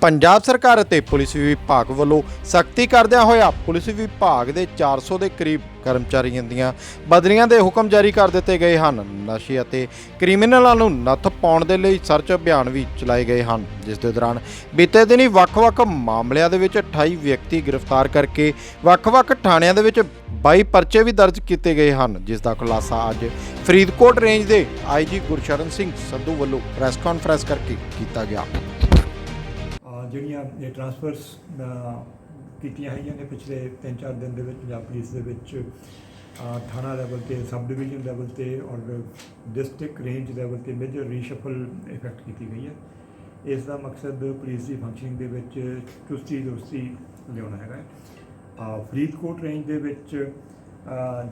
ਪੰਜਾਬ ਸਰਕਾਰ ਅਤੇ ਪੁਲਿਸ ਵਿਭਾਗ ਵੱਲੋਂ ਸਖਤੀ ਕਰਦਿਆਂ ਹੋਇਆ ਪੁਲਿਸ ਵਿਭਾਗ ਦੇ 400 ਦੇ ਕਰੀਬ ਕਰਮਚਾਰੀਆਂ ਦੀਆਂ ਬਦਲੀਆਂ ਦੇ ਹੁਕਮ ਜਾਰੀ ਕਰ ਦਿੱਤੇ ਗਏ ਹਨ। ਨਸ਼ੇ ਅਤੇ ਕ੍ਰਿਮੀਨਲਾਂ ਨੂੰ ਨੱਥ ਪਾਉਣ ਦੇ ਲਈ ਸਰਚ ਅਭਿਆਨ ਵੀ ਚਲਾਏ ਗਏ ਹਨ। ਜਿਸ ਦੇ ਦੌਰਾਨ ਬੀਤੇ ਦਿਨੀ ਵੱਖ-ਵੱਖ ਮਾਮਲਿਆਂ ਦੇ ਵਿੱਚ 28 ਵਿਅਕਤੀ ਗ੍ਰਿਫਤਾਰ ਕਰਕੇ ਵੱਖ-ਵੱਖ ਥਾਣਿਆਂ ਦੇ ਵਿੱਚ 22 ਪਰਚੇ ਵੀ ਦਰਜ ਕੀਤੇ ਗਏ ਹਨ। ਜਿਸ ਦਾ ਖੁਲਾਸਾ ਅੱਜ ਫਰੀਦਕੋਟ ਰੇਂਜ ਦੇ ਆਈਜੀ ਗੁਰਸ਼ਰਨ ਸਿੰਘ ਸੰਧੂ ਵੱਲੋਂ ਪ੍ਰੈਸ ਕਾਨਫਰੰਸ ਕਰਕੇ ਕੀਤਾ ਗਿਆ। ਜਿਹੜੀਆਂ ਇਹ ਟ੍ਰਾਂਸਫਰਸ ਕੀਤੀਆਂ ਹੈਗੀਆਂ ਨੇ ਪਿਛਲੇ 3-4 ਦਿਨ ਦੇ ਵਿੱਚ ਪੰਜਾਬ ਪੁਲਿਸ ਦੇ ਵਿੱਚ ਥਾਣਾ ਲੈਵਲ ਤੇ ਸਬ ਡਿਵੀਜ਼ਨ ਲੈਵਲ ਤੇ ਔਰ ਡਿਸਟ੍ਰਿਕਟ ਰੇਂਜ ਲੈਵਲ ਤੇ ਮੇਜਰ ਰੀਸ਼ਫਲ ਇਫੈਕਟ ਕੀਤੀ ਗਈ ਹੈ ਇਸ ਦਾ ਮਕਸਦ ਪੁਲਿਸ ਦੀ ਫੰਕਸ਼ਨਿੰਗ ਦੇ ਵਿੱਚ ਚੁਸਤੀ ਦੁਰਸਤੀ ਲਿਆਉਣਾ ਹੈਗਾ ਹੈ। ਫਰੀਦਕੋਟ ਰੇਂਜ ਦੇ ਵਿੱਚ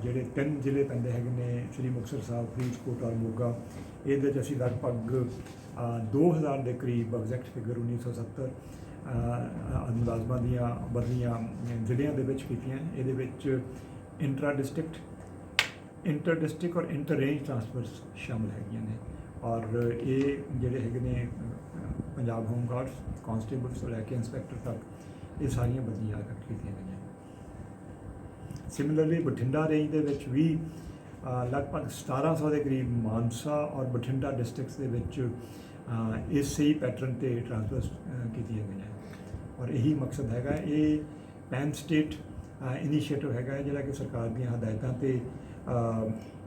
ਜਿਹੜੇ ਤਿੰਨ ਜ਼ਿਲ੍ਹੇ ਪੈਂਦੇ ਹੈਗੇ ਨੇ, ਸ੍ਰੀ ਮੁਕਤਸਰ ਸਾਹਿਬ, ਫਰੀਦਕੋਟ ਔਰ ਮੋਗਾ, ਇਹਦੇ ਵਿੱਚ ਅਸੀਂ ਲਗਭਗ 2000 ਦੇ ਕਰੀਬ ਐਗਜ਼ੈਕਟ ਫਿਗਰ 1970 ਅਹ ਮੁਲਾਜ਼ਮਾਂ ਦੀਆਂ ਬਦਲੀਆਂ ਜ਼ਿਲ੍ਹਿਆਂ ਦੇ ਵਿੱਚ ਕੀਤੀਆਂ। ਇਹਦੇ ਵਿੱਚ ਇੰਟਰਾ ਡਿਸਟ੍ਰਿਕਟ ਇੰਟਰ ਡਿਸਟ੍ਰਿਕਟ ਔਰ ਇੰਟਰ ਰੇਂਜ ਟ੍ਰਾਂਸਫਰਸ ਸ਼ਾਮਲ ਹੈਗੀਆਂ ਨੇ। ਔਰ ਇਹ ਜਿਹੜੇ ਹੈਗੇ ਨੇ ਪੰਜਾਬ ਹੋਮ ਗਾਰਡਸ ਕਾਂਸਟੇਬਲਸ ਤੋਂ ਲੈ ਕੇ ਇੰਸਪੈਕਟਰ ਤੱਕ, ਇਹ ਸਾਰੀਆਂ ਬਦਲੀਆਂ ਕੀਤੀਆਂ ਗਈਆਂ। ਸਿਮਿਲਰਲੀ ਬਠਿੰਡਾ ਰੇਂਜ ਦੇ ਵਿੱਚ ਵੀ ਲਗਭਗ 1700 ਦੇ ਕਰੀਬ ਮਾਨਸਾ ਔਰ ਬਠਿੰਡਾ ਡਿਸਟ੍ਰਿਕਟਸ ਦੇ ਵਿੱਚ ਅਹ, ਇਸੇ ਹੀ ਪੈਟਰਨ ਤੇ ਟ੍ਰਾਂਸਫਰ ਕੀਤੀਆਂ ਗਈਆਂ। ਔਰ ਇਹੀ ਮਕਸਦ ਹੈਗਾ ਇਹ ਪੈਨ ਸਟੇਟ ਇਨੀਸ਼ੀਏਟਿਵ ਹੈਗਾ ਹੈ ਜਿਹੜਾ ਕਿ ਸਰਕਾਰ ਦੀਆਂ ਹਦਾਇਤਾਂ ਤੇ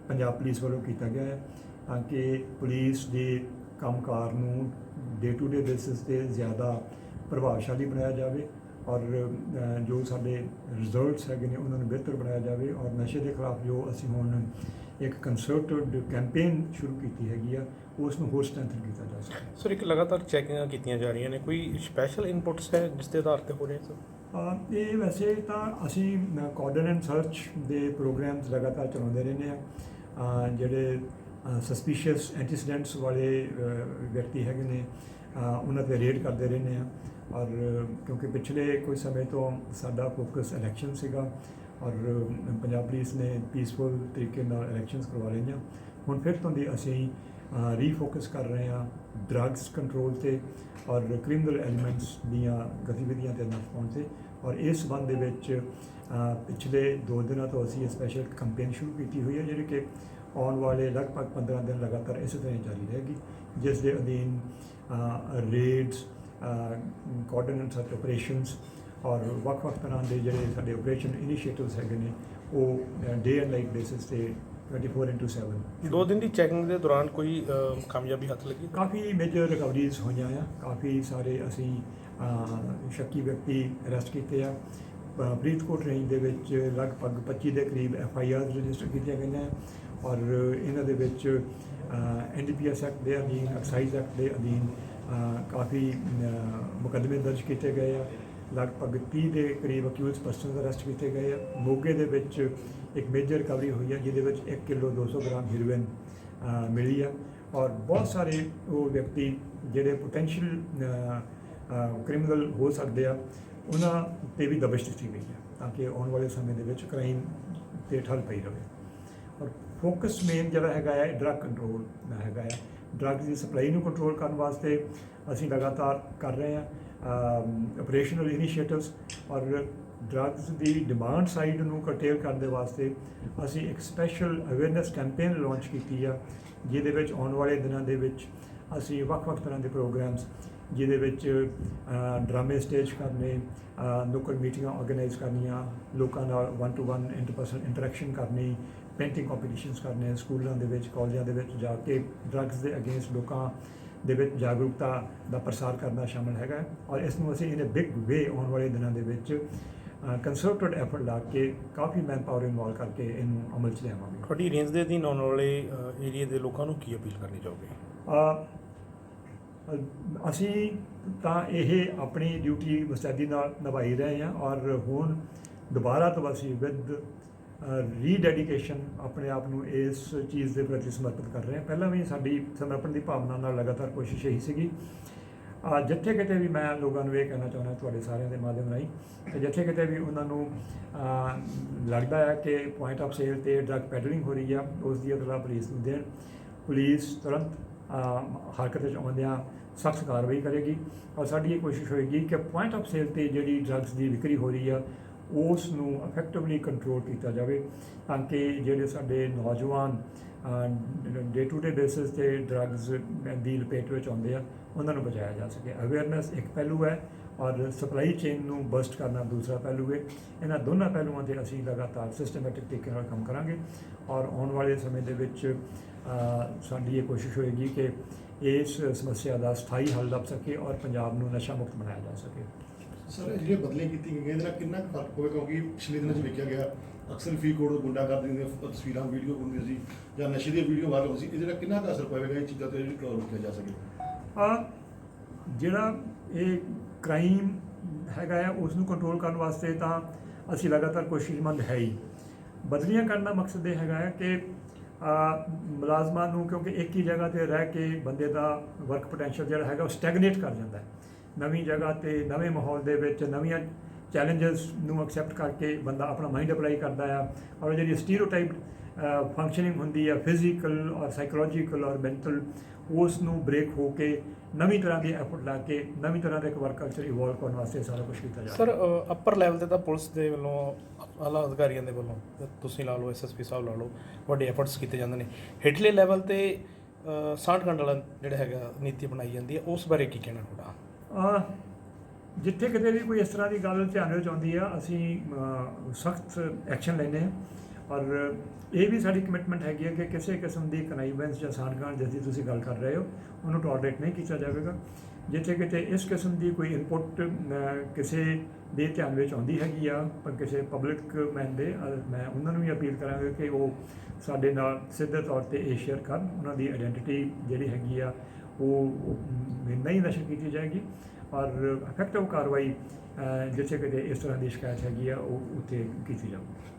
ਪੰਜਾਬ ਪੁਲਿਸ ਵੱਲੋਂ ਕੀਤਾ ਗਿਆ ਹੈ ਤਾਂ ਕਿ ਪੁਲਿਸ ਦੇ ਕੰਮਕਾਰ ਨੂੰ ਡੇ ਟੂ ਡੇ ਬੇਸਿਸ ਤੇ ਜ਼ਿਆਦਾ ਪ੍ਰਭਾਵਸ਼ਾਲੀ ਬਣਾਇਆ ਜਾਵੇ। ਔਰ ਜੋ ਸਾਡੇ ਰਿਜ਼ਲਟਸ ਹੈਗੇ ਨੇ ਉਹਨਾਂ ਨੂੰ ਬਿਹਤਰ ਬਣਾਇਆ ਜਾਵੇ ਔਰ ਨਸ਼ੇ ਦੇ ਖਿਲਾਫ ਜੋ ਅਸੀਂ ਹੁਣ ਇੱਕ ਕੰਸਰਟਡ ਕੈਂਪੇਨ ਸ਼ੁਰੂ ਕੀਤੀ ਹੈਗੀ ਆ ਉਸ ਨੂੰ ਹੋਰ ਸਟਰੈਂਥਨ ਕੀਤਾ ਜਾ ਸਕੇ। ਸਰ ਇੱਕ ਲਗਾਤਾਰ ਚੈਕਿੰਗਾਂ ਕੀਤੀਆਂ ਜਾ ਰਹੀਆਂ ਨੇ ਕੋਈ ਸਪੈਸ਼ਲ ਇਨਪੁਟਸ ਹੈ ਜਿਸ ਦੇ ਆਧਾਰ ਤੇ ਹੋ ਰਹੇ ਸਰ? ਇਹ ਵੈਸੇ ਤਾਂ ਅਸੀਂ ਕੋਆਰਡੀਨੇਟ ਸਰਚ ਦੇ ਪ੍ਰੋਗਰਾਮਸ ਲਗਾਤਾਰ ਚਲਾਉਂਦੇ ਰਹਿੰਦੇ ਆ ਜਿਹੜੇ ਸਸਪੀਸ਼ੀਅਸ ਐਂਟੀਸੀਡੈਂਟਸ ਵਾਲੇ ਵਿਅਕਤੀ ਹੈਗੇ ਨੇ ਉਹਨਾਂ ਤੇ ਰੇਡ ਕਰਦੇ ਰਹਿੰਦੇ ਆ ਔਰ ਕਿਉਂਕਿ ਪਿਛਲੇ ਕੁਝ ਸਮੇਂ ਤੋਂ ਸਾਡਾ ਫੋਕਸ ਇਲੈਕਸ਼ਨ ਸੀਗਾ ਔਰ ਪੰਜਾਬ ਪੁਲਿਸ ਨੇ ਪੀਸਫੁਲ ਤਰੀਕੇ ਨਾਲ ਇਲੈਕਸ਼ਨਸ ਕਰਵਾ ਲਈਆਂ। ਹੁਣ ਫਿਰ ਤੋਂ ਦੀ ਅਸੀਂ ਰੀਫੋਕਸ ਕਰ ਰਹੇ ਹਾਂ ਡਰੱਗਸ ਕੰਟਰੋਲ ਤੇ ਔਰ ਕ੍ਰਿਮੀਨਲ ਐਲੀਮੈਂਟਸ ਦੀਆਂ ਗਤੀਵਿਧੀਆਂ ਤੇ ਨੱਥ ਪਾਉਣ ਤੇ। ਔਰ ਇਸ ਸੰਬੰਧ ਦੇ ਵਿੱਚ ਪਿਛਲੇ 2 ਦਿਨਾਂ ਤੋਂ ਅਸੀਂ ਸਪੈਸ਼ਲ ਕੈਂਪੇਨ ਸ਼ੁਰੂ ਕੀਤੀ ਹੋਈ ਹੈ ਜਿਹੜੀ ਕਿ ਆਉਣ ਵਾਲੇ ਲਗਭਗ 15 ਦਿਨ ਲਗਾਤਾਰ ਇਸੇ ਤਰ੍ਹਾਂ ਜਾਰੀ ਰਹੇਗੀ, ਜਿਸ ਦੇ ਅਧੀਨ ਰੇਡਸ ਕੋਆਰਡੀਨੇਟ ਸਰਚ ਆਪਰੇਸ਼ਨਸ ਔਰ ਵੱਖ-ਵੱਖ ਤਰ੍ਹਾਂ ਦੇ ਜਿਹੜੇ ਸਾਡੇ ਆਪਰੇਸ਼ਨ ਇਨੀਸ਼ੀਏਟਿਵਸ ਹੈਗੇ ਨੇ ਉਹ ਡੇ ਐਂਡ ਨਾਈਟ ਬੇਸਿਸ ਤੇ 24/7 ਦੋ ਦਿਨ ਦੀ ਚੈਕਿੰਗ ਦੇ ਦੌਰਾਨ ਕੋਈ ਕਾਮਯਾਬੀ ਹੱਥ ਲੱਗੀ? ਕਾਫੀ ਮੇਜਰ ਰਿਕਵਰੀਜ਼ ਹੋਈਆਂ ਆ। ਕਾਫੀ ਸਾਰੇ ਅਸੀਂ ਸ਼ੱਕੀ ਵਿਅਕਤੀ ਅਰੈਸਟ ਕੀਤੇ ਆ। ਫਰੀਦਕੋਟ ਰੇਂਜ ਦੇ ਵਿੱਚ ਲਗਭਗ 25 ਦੇ ਕਰੀਬ ਐਫ ਆਈ ਆਰ ਰਜਿਸਟਰ ਕੀਤੀਆਂ ਗਈਆਂ ਔਰ ਇਹਨਾਂ ਦੇ ਵਿੱਚ N D P S act ਦੇ ਅਧੀਨ ਐਕਸਾਈਜ਼ ਐਕਟ ਦੇ ਅਧੀਨ ਕਾਫੀ ਮੁਕੱਦਮੇ ਦਰਜ ਕੀਤੇ ਗਏ ਆ। ਲਗਭਗ 30 ਦੇ ਕਰੀਬ ਅਕਿਊਜ਼ ਪਰਸਨਸ ਅਰੈਸਟ ਕੀਤੇ ਗਏ ਆ। ਮੋਗੇ ਦੇ ਵਿੱਚ ਇੱਕ ਮੇਜਰ ਰਿਕਵਰੀ ਹੋਈ ਹੈ ਜਿਹਦੇ ਵਿੱਚ 1 ਕਿਲੋ 200 ਗ੍ਰਾਮ ਹੀਰੋਇਨ ਮਿਲੀ ਆ। ਔਰ ਬਹੁਤ ਸਾਰੇ ਉਹ ਵਿਅਕਤੀ ਜਿਹੜੇ ਪੋਟੈਂਸ਼ੀਅਲ ਕ੍ਰਿਮੀਨਲ ਹੋ ਸਕਦੇ ਆ, ਉਹਨਾਂ ਤੇ ਵੀ ਦਬਿਸ਼ ਦਿੱਤੀ ਗਈ ਹੈ ਤਾਂ ਕਿ ਆਉਣ ਵਾਲੇ ਸਮੇਂ ਦੇ ਵਿੱਚ ਕ੍ਰਾਈਮ ਤੇ ਠੱਲ ਪਈ ਰਹੇ ਔਰ ਫੋਕਸ ਮੇਨ ਜਿਹੜਾ ਹੈਗਾ ਹੈ ਡਰੱਗ ਕੰਟਰੋਲ ਦਾ ਹੈਗਾ ਹੈ ਡਰੱਗ ਦੀ ਸਪਲਾਈ ਨੂੰ ਕੰਟਰੋਲ ਕਰਨ ਵਾਸਤੇ ਅਸੀਂ ਲਗਾਤਾਰ ਕਰ ਰਹੇ ਹਾਂ ਆਪਰੇਸ਼ਨਲ ਇਨੀਸ਼ੀਏਟਿਵਸ ਔਰ ਡਰੱਗਸ ਦੀ ਡਿਮਾਂਡ ਸਾਈਡ ਨੂੰ ਕੰਟੇਲ ਕਰਨ ਦੇ ਵਾਸਤੇ ਅਸੀਂ ਇੱਕ ਸਪੈਸ਼ਲ ਅਵੇਅਰਨੈਸ ਕੈਂਪੇਨ ਲਾਂਚ ਕੀਤੀ ਆ, ਜਿਹਦੇ ਵਿੱਚ ਆਉਣ ਵਾਲੇ ਦਿਨਾਂ ਦੇ ਵਿੱਚ ਅਸੀਂ ਵੱਖ-ਵੱਖ ਤਰ੍ਹਾਂ ਦੇ ਪ੍ਰੋਗਰਾਮਸ ਜਿਹਦੇ ਵਿੱਚ ਡਰਾਮੇ ਸਟੇਜ ਕਰਨੇ ਨੁੱਕੜ ਮੀਟਿੰਗਾਂ ਆਰਗੇਨਾਈਜ਼ ਕਰਨੀਆਂ ਲੋਕਾਂ ਨਾਲ 1 ਟੂ 1 ਇੰਟਰਪਰਸਨਲ ਇੰਟਰੈਕਸ਼ਨ ਕਰਨੀ ਪੇਂਟਿੰਗ ਕੰਪੀਟੀਸ਼ਨਸ ਕਰਨੇ ਸਕੂਲਾਂ ਦੇ ਵਿੱਚ ਕਾਲਜਾਂ ਦੇ ਵਿੱਚ ਜਾ ਕੇ ਡਰੱਗਸ ਦੇ ਅਗੇਂਸਟ ਲੋਕਾਂ ਦੇ ਵਿੱਚ ਜਾਗਰੂਕਤਾ ਦਾ ਪ੍ਰਸਾਰ ਕਰਨਾ ਸ਼ਾਮਲ ਹੈਗਾ ਔਰ ਇਸ ਨੂੰ ਅਸੀਂ ਇਨ ਅ ਬਿਗ ਵੇ ਆਉਣ ਵਾਲੇ ਦਿਨਾਂ ਦੇ ਵਿੱਚ ਕੰਸਰਟਡ ਐਫਰਟ ਲਾ ਕੇ ਕਾਫੀ ਮੈਨ ਪਾਵਰ ਇਨਵੋਲਵ ਕਰਕੇ ਇਹਨੂੰ ਅਮਲ 'ਚ ਲਿਆਵਾਂਗੇ। ਤੁਹਾਡੀ ਰੇਂਜ ਦੇ ਅਧੀਨ ਆਉਣ ਵਾਲੇ ਏਰੀਆ ਦੇ ਲੋਕਾਂ ਨੂੰ ਕੀ ਅਪੀਲ ਕਰਨੀ ਚਾਹੋਗੇ? ਅਸੀਂ ਤਾਂ ਇਹ ਆਪਣੀ ਡਿਊਟੀ ਮੁਸਤੈਦੀ ਨਾਲ ਨਿਭਾਈ ਰਹੇ ਹਾਂ ਔਰ ਹੁਣ ਦੁਬਾਰਾ ਤੋਂ ਅਸੀਂ ਵਿਦ ਰੀਡੈਡੀਕੇਸ਼ਨ ਆਪਣੇ ਆਪ ਨੂੰ ਇਸ ਚੀਜ਼ ਦੇ ਪ੍ਰਤੀ ਸਮਰਪਿਤ ਕਰ ਰਹੇ ਹਾਂ। ਪਹਿਲਾਂ ਵੀ ਸਾਡੀ ਸਮਰਪਣ ਦੀ ਭਾਵਨਾ ਨਾਲ ਲਗਾਤਾਰ ਕੋਸ਼ਿਸ਼ ਇਹੀ ਸੀਗੀ। ਅ, ਜਿੱਥੇ ਕਿਤੇ ਵੀ ਮੈਂ ਲੋਕਾਂ ਨੂੰ ਇਹ ਕਹਿਣਾ ਚਾਹੁੰਦਾ ਤੁਹਾਡੇ ਸਾਰਿਆਂ ਦੇ ਮਾਧਿਅਮ ਰਾਹੀਂ ਕਿ ਜਿੱਥੇ ਕਿਤੇ ਵੀ ਉਹਨਾਂ ਨੂੰ ਲੱਗਦਾ ਹੈ ਕਿ ਪੁਆਇੰਟ ਆਫ ਸੇਲ ਤੇ ਡਰੱਗ ਪੈਡਲਿੰਗ ਹੋ ਰਹੀ ਆ ਉਸ ਦੀ ਇਤਲਾਹ ਪੁਲਿਸ ਨੂੰ ਦੇਣ। ਪੁਲਿਸ ਤੁਰੰਤ ਹਰਕਤ ਵਿੱਚ ਆਉਂਦਿਆਂ ਸਖਤ ਕਾਰਵਾਈ ਕਰੇਗੀ। ਔਰ ਸਾਡੀ ਇਹ ਕੋਸ਼ਿਸ਼ ਹੋਏਗੀ ਕਿ ਪੁਆਇੰਟ ਆਫ ਸੇਲ ਤੇ ਜਿਹੜੀ ਡਰੱਗਸ ਦੀ ਵਿਕਰੀ ਹੋ ਰਹੀ ਆ ਉਸ ਨੂੰ ਇਫੈਕਟਿਵਲੀ ਕੰਟਰੋਲ ਕੀਤਾ ਜਾਵੇ ਤਾਂ ਕਿ ਜਿਹੜੇ ਸਾਡੇ ਨੌਜਵਾਨ ਡੇ ਟੂ ਡੇ ਬੇਸਿਸ ਤੇ ਡਰੱਗਸ ਦੀ ਲਪੇਟ ਵਿੱਚ ਆਉਂਦੇ ਆ, ਉਹਨਾਂ ਨੂੰ ਬਚਾਇਆ ਜਾ ਸਕੇ। ਅਵੇਅਰਨੈਸ ਇੱਕ ਪਹਿਲੂ ਹੈ। ਔਰ ਸਪਲਾਈ ਚੇਨ ਨੂੰ ਬਸਟ ਕਰਨਾ ਦੂਸਰਾ ਪਹਿਲੂ ਹੈ। ਇਹਨਾਂ ਦੋਨਾਂ ਪਹਿਲੂਆਂ ਤੇ ਅਸੀਂ ਲਗਾਤਾਰ ਸਿਸਟਮੈਟਿਕ ਤਰੀਕੇ ਨਾਲ ਕੰਮ ਕਰਾਂਗੇ। ਔਰ ਆਉਣ ਵਾਲੇ ਸਮੇਂ ਦੇ ਵਿੱਚ ਸਾਡੀ ਇਹ ਕੋਸ਼ਿਸ਼ ਹੋਏਗੀ ਕਿ ਇਸ ਸਮੱਸਿਆ ਦਾ ਸਥਾਈ ਹੱਲ ਲੱਭ ਸਕੇ ਔਰ ਪੰਜਾਬ ਨੂੰ ਨਸ਼ਾ ਮੁਕਤ ਬਣਾਇਆ ਜਾ ਸਕੇ। ਸਰ ਜਿਹੜੇ ਬਦਲੇ ਕੀਤੇ ਗਏ ਇਹਦੇ ਨਾਲ ਕਿੰਨਾ ਕੁ ਫ਼ਰਕ ਹੋਵੇਗਾ ਕਿਉਂਕਿ ਪਿਛਲੇ ਦਿਨਾਂ 'ਚ ਵੇਖਿਆ ਗਿਆ ਅਕਸਰ ਫੀ ਕੋਡ ਗੁੰਡਾ ਕਰਦੀ ਦੀਆਂ ਤਸਵੀਰਾਂ ਵੀਡੀਓ ਹੁੰਦੀਆਂ ਸੀ ਜਾਂ ਨਸ਼ੇ ਦੀ ਵੀਡੀਓ ਵਾਇਰਲ ਹੁੰਦੀ ਸੀ। ਇਹਦੇ ਨਾਲ ਕਿੰਨਾ ਕੁ ਅਸਰ ਪਵੇਗਾ? ਇਹ ਚੀਜ਼ਾਂ ਤੇ ਰੋਕਿਆ ਜਾ ਸਕੇ। ਆ ਜਿਹੜਾ ਇਹ ਕ੍ਰਾਈਮ ਹੈਗਾ ਹੈ ਉਸ ਨੂੰ ਕੰਟਰੋਲ ਕਰਨ ਵਾਸਤੇ ਤਾਂ ਅਸੀਂ ਲਗਾਤਾਰ ਕੋਸ਼ਿਸ਼ਮੰਦ ਹੈ ਹੀ। ਬਦਲੀਆਂ ਕਰਨ ਦਾ ਮਕਸਦ ਇਹ ਹੈਗਾ ਹੈ ਕਿ ਮੁਲਾਜ਼ਮਾਂ ਨੂੰ ਕਿਉਂਕਿ ਇੱਕ ਹੀ ਜਗ੍ਹਾ ਤੇ ਰਹਿ ਕੇ ਬੰਦੇ ਦਾ ਵਰਕ ਪੋਟੈਂਸ਼ੀਅਲ ਜਿਹੜਾ ਹੈਗਾ ਉਹ ਸਟੈਗਨੇਟ ਕਰ ਜਾਂਦਾ ਹੈ। ਨਵੀਂ ਜਗ੍ਹਾ ਤੇ, ਨਵੇਂ ਮਾਹੌਲ ਦੇ ਵਿੱਚ, ਨਵੀਆਂ ਚੈਲੰਜਸ ਨੂੰ ਐਕਸੈਪਟ ਕਰਕੇ ਬੰਦਾ ਆਪਣਾ ਮਾਈਂਡ ਅਪਲਾਈ ਕਰਦਾ ਆ। ਔਰ ਜਿਹੜੀ ਸਟੀਰੀਓਟਾਈਪ ਫੰਕਸ਼ਨਿੰਗ ਹੁੰਦੀ ਹੈ ਫਿਜ਼ੀਕਲ ਔਰ ਸਾਈਕੋਲੋਜੀਕਲ ਔਰ ਮੈਂਟਲ ਉਸ ਨੂੰ ਬ੍ਰੇਕ ਹੋ ਕੇ ਨਵੀਂ ਤਰ੍ਹਾਂ ਦੀ ਐਫਰਟ ਲਾ ਕੇ ਨਵੀਂ ਤਰ੍ਹਾਂ ਦਾ ਇੱਕ ਵਰਕ ਕਲਚਰ ਇਵੋਲਵ ਕਰਨ ਵਾਸਤੇ ਸਾਰਾ ਕੁਝ ਕੀਤਾ ਜਾ ਸਰ ਰਿਹਾ। ਹੈ ਅਪਰ ਲੈਵਲ ਤੇ ਤਾਂ ਪੁਲਿਸ ਦੇ ਵੱਲੋਂ ਆਲਾ ਅਧਿਕਾਰੀਆਂ ਦੇ ਵੱਲੋਂ ਤੁਸੀਂ ਲਾ ਲਓ ਐਸਐਸਪੀ ਸਾਹਿਬ ਲਾ ਲਓ ਵੱਡੇ ਐਫਰਟਸ ਕੀਤੇ ਜਾਂਦੇ ਨੇ। ਹੇਠਲੇ ਲੈਵਲ ਤੇ ਅ, ਸਾਠ ਘੰਟੇ ਵਾਲਾ ਜਿਹੜਾ ਹੈਗਾ ਨੀਤੀ ਬਣਾਈ ਜਾਂਦੀ ਹੈ ਉਸ ਬਾਰੇ ਕੀ ਕਹਿਣਾ ਤੁਹਾਡਾ? ਜਿੱਥੇ ਕਿਤੇ ਵੀ ਕੋਈ ਇਸ ਤਰ੍ਹਾਂ ਦੀ ਗੱਲ ਧਿਆਨ ਵਿੱਚ ਆਉਂਦੀ ਆ ਅਸੀਂ ਸਖਤ ਐਕਸ਼ਨ ਲੈਂਦੇ ਹਾਂ। ਔਰ ਇਹ ਵੀ ਸਾਡੀ ਕਮਿਟਮੈਂਟ ਹੈਗੀ ਹੈ ਕਿ ਕਿਸੇ ਕਿਸਮ ਦੀ ਕਨਾਈਵੈਂਸ ਜਾਂ ਸਾਂਠਗਾਂਠ ਜਿਸ ਦੀ ਤੁਸੀਂ ਗੱਲ ਕਰ ਰਹੇ ਹੋ, ਉਹਨੂੰ ਟੋਲਰੇਟ ਨਹੀਂ ਕੀਤਾ ਜਾਵੇਗਾ। ਜਿੱਥੇ ਕਿਤੇ ਇਸ ਕਿਸਮ ਦੀ ਕੋਈ ਇਨਪੁਟ ਕਿਸੇ ਦੇ ਧਿਆਨ ਵਿੱਚ ਆਉਂਦੀ ਹੈਗੀ ਆ, ਪਰ ਕਿਸੇ ਪਬਲਿਕ ਮੈਨ ਦੇ ਮੈਂ ਉਹਨਾਂ ਨੂੰ ਵੀ ਅਪੀਲ ਕਰਾਂਗਾ ਕਿ ਉਹ ਸਾਡੇ ਨਾਲ ਸਿੱਧੇ ਤੌਰ ਤੇ ਇਹ ਸ਼ੇਅਰ ਕਰਨ। ਉਹਨਾਂ ਦੀ ਆਇਡੈਂਟੀਟੀ ਜਿਹੜੀ ਹੈਗੀ ਆ, ਉਹ ਨਹੀਂ ਨਸ਼ਰ ਕੀਤੀ ਜਾਏਗੀ। ਔਰ ਇਫੈਕਟਿਵ ਕਾਰਵਾਈ ਜਿੱਥੇ ਕਿਤੇ ਇਸ ਤਰ੍ਹਾਂ ਦੀ ਸ਼ਿਕਾਇਤ ਹੈਗੀ ਆ, ਉਹ ਉੱਥੇ ਕੀਤੀ ਜਾਊਗੀ।